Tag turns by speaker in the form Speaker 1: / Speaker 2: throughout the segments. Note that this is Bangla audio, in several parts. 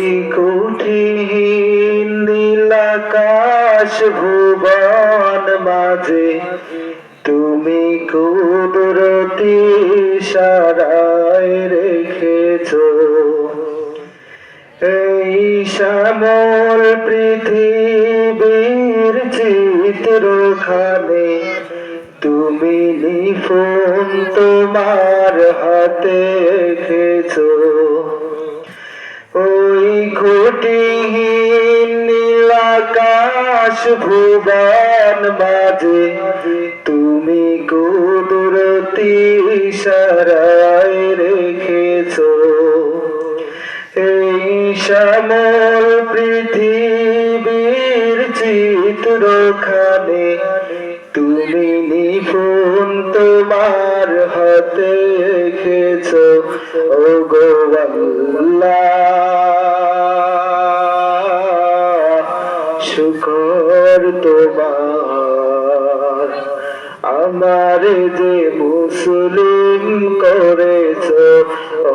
Speaker 1: ওই কুঠিহীন নীলাকাশ ভুবন মাঝে, তুমি কুদরতি সারায় রেখেছ। এই শ্যামল পৃথিবীর চিত্রখানে, তুমি নিফুন তোমার হাতে খেছো ওই খুঁটিহীন নীলাকাশ ভুবন মাঝে তুমি কুদরতি সারায় রেখেছ। এই শ্যামল পৃথিবীর চিত্রখানে তুমি নিপুণ তোমার হাতে খেছ ও শুকর তোমার, আমার যে মুসলিম করেছ ও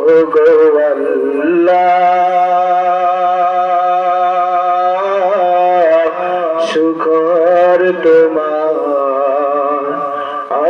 Speaker 1: শুকর তোমার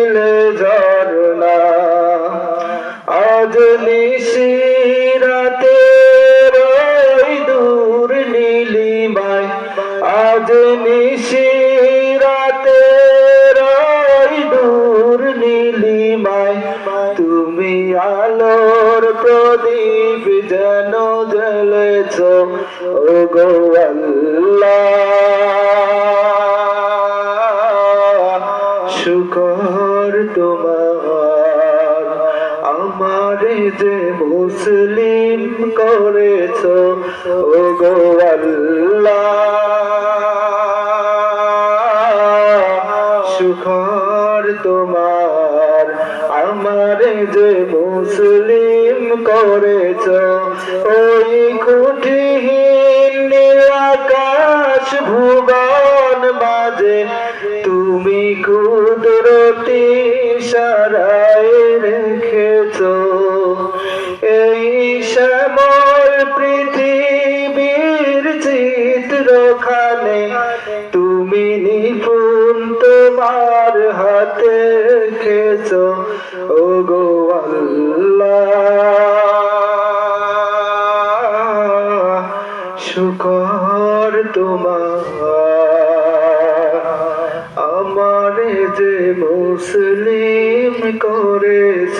Speaker 1: দিলে ঝর্ণা। আজ নিশিরাতে রই দূর নীলিমায়। আজ নিশিরাতে রই দূর নীলিমায়। তুমি আলোর প্রদীপ যেন জ্বলেছ ও গো আল্লাহ। শুকর তোমার। আমারে যে মুসলিম করেছ ও শুকর তোমার। আমারে যে মুসলিম করেছ, ওই খুঁটিহীন আকাশ ভুবন মাঝে তুমি কুদরতি সারায় রেখেছ। এই শ্যামল পৃথিবীর চিত্রখানে তুমি নিপুণ তোমার হাতে খেছ ও গো আল্লাহ, শুকর তোমার মুসলিম করেছ।